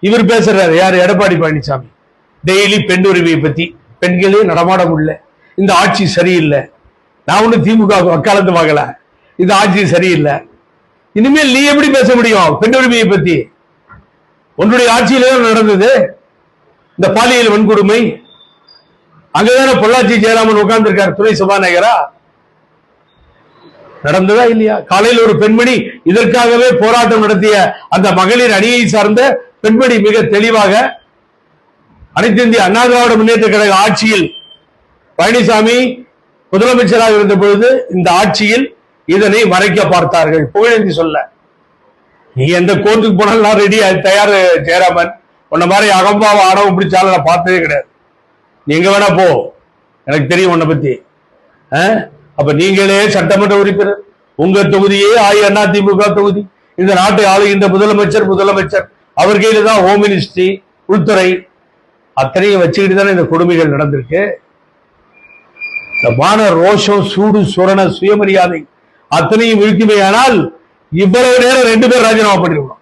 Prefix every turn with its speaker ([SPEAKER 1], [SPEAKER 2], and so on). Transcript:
[SPEAKER 1] இவர் பேசுறாரு யார்? எடப்பாடி பழனிசாமி. டெய்லி பெண் உரிமையை பத்தி. பெண்களே நடமாட முடியல. இந்த ஆட்சி சரியில்லை. நான் ஒண்ணு திமுக வக்காலத்து வாங்கல. இந்த ஆட்சி சரியில்லை. இனிமேல் நீ எப்படி பேச முடியும் பெண் உரிமையை பத்தி? உன்னுடைய ஆட்சியில நடந்தது. இந்த பாலியல் வன்கொடுமை. அங்கதானே பொள்ளாச்சி ஜெயராமன் உட்கார்ந்து இருக்கார் துணை சபாநாயகரா? நடந்ததா இல்லையா? காலையில் ஒரு பெண்மணி இதற்காகவே போராட்டம் நடத்திய அந்த மகளிர் அணியை சார்ந்த பெண்மணி மிக தெளிவாக அனைத்து இந்திய அண்ணா திராவிட முன்னேற்ற கழக ஆட்சியில் பழனிசாமி முதலமைச்சராக இருந்த பொழுது இந்த ஆட்சியில் இதனை மறைக்க பார்த்தார்கள். புகழேந்தி சொல்ல. நீ எந்த கோர்ட்டுக்கு போனாலும் நான் ரெடி தயார் ஜெயராமன் உன்ன மாதிரி அகம்பாவ ஆணவம் பிடிச்சாலும் நான் பார்த்ததே கிடையாது. நீங்க வேணா போ. எனக்கு தெரியும் உன்னை பத்தி. ஆ? அப்ப நீங்களே சட்டமன்ற உறுப்பினர். உங்க தொகுதியே அண்ணா திமுக தொகுதி. இந்த நாட்டை ஆளுகின்ற முதலமைச்சர் முதலமைச்சர். அவர் கையில தான் ஹோம் மினிஸ்ட்ரி உள்துறை அத்தனையும் வச்சுக்கிட்டு தானே இந்த கொடுமைகள் நடந்திருக்கு. இந்த மான ரோஷம் சூடு சுரண சுயமரியாதை அத்தனையும் இருக்குமேயானால் இவ்வளவு நேரம் ரெண்டு பேர் ராஜினாமா பண்ணிருக்கணும்.